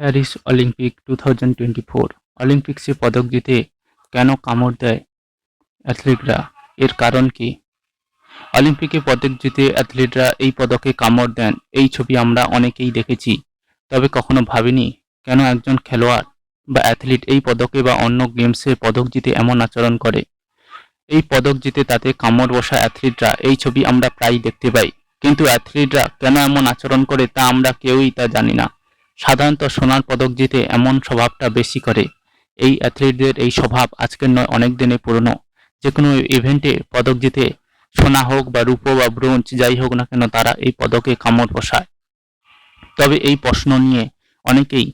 Paris Olympic two thousand twenty four. অলিম্পিক্সে পদক জিতে কেন কামড় দেয় অ্যাথলিটরা? এর কারণ কি? অলিম্পিকে পদক জিতে অ্যাথলিটরা এই পদকে কামড় দেন, এই ছবি আমরা অনেকেই দেখেছি। তবে কখনো ভাবিনি কেন একজন খেলোয়াড় বা অ্যাথলিট এই পদকে বা অন্য গেমসে পদক জিতে এমন আচরণ করে। এই পদক জিতে তাতে কামড় বসা অ্যাথলিটরা, এই ছবি আমরা প্রায়ই দেখতে পাই। কিন্তু অ্যাথলিটরা কেন এমন আচরণ করে তা আমরা কেউই তা জানি না। সাধারণত সোনার পদক জিতে এমন স্বভাবটা বেশি করে। এই অ্যাথলিটদের এই স্বভাব আজকের নয়, অনেক দিনে পুরনো। যে কোনো ইভেন্টে পদক জিতে সোনা হোক বা রূপো বা ব্রোঞ্জ, যাই হোক না কেন, তারা এই পদকে কামড় বসায়। তবে এই প্রশ্ন নিয়ে অনেকেই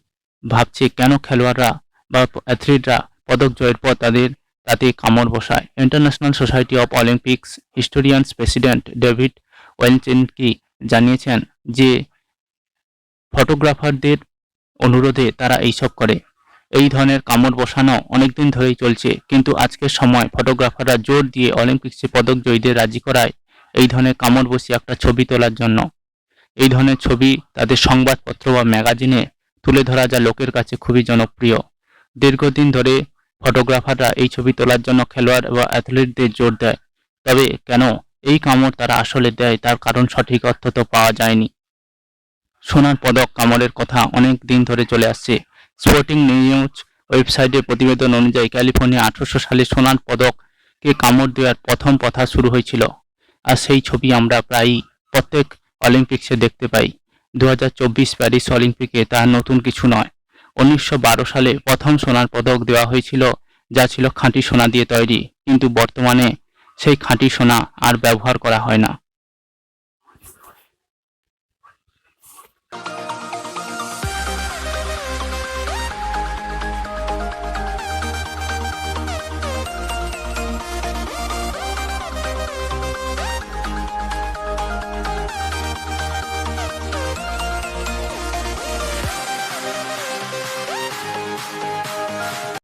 ভাবছে, কেন খেলোয়াড়রা বা অ্যাথলিটরা পদক জয়ের পর তাদের তাতে কামড় বসায়? International society of Olympics historians president David Wallechinsky জানিয়েছেন যে ফটোগ্রাফারদের অনুরোধে তারা এইসব করে। এই ধরনের কামড় বসানো অনেকদিন ধরেই চলছে, কিন্তু আজকের সময় ফটোগ্রাফাররা জোর দিয়ে অলিম্পিক্সে পদক জয়ীদের রাজি করায় এই ধরনের কামড় বসিয়ে একটা ছবি তোলার জন্য। এই ধরনের ছবি তাদের সংবাদপত্র বা ম্যাগাজিনে তুলে ধরা যা লোকের কাছে খুবই জনপ্রিয়। দীর্ঘদিন ধরে ফটোগ্রাফাররা এই ছবি তোলার জন্য খেলোয়াড় বা অ্যাথলিটদের জোর দেয়, তবে কেন এই কামড় তারা আসলে দেয় তার কারণ সঠিক অর্থ তো পাওয়া যায়নি। সোনার পদক কামড়ের কথা অনেক দিন ধরে চলে আসছে। স্পোর্টিং নিউজ ওয়েবসাইটের প্রতিবেদন অনুযায়ী ক্যালিফোর্নিয়া আঠারোশো সালে সোনার পদককে কামড় দেওয়ার প্রথম কথা শুরু হয়েছিল। আর সেই ছবি আমরা প্রায়ই প্রত্যেক অলিম্পিক্সে দেখতে পাই। দু হাজার চব্বিশ প্যারিস অলিম্পিকে তা নতুন কিছু নয়। উনিশশো সালে প্রথম সোনার পদক দেওয়া হয়েছিল, যা ছিল খাঁটি সোনা দিয়ে তৈরি। কিন্তু বর্তমানে সেই খাঁটি সোনা আর ব্যবহার করা হয় না।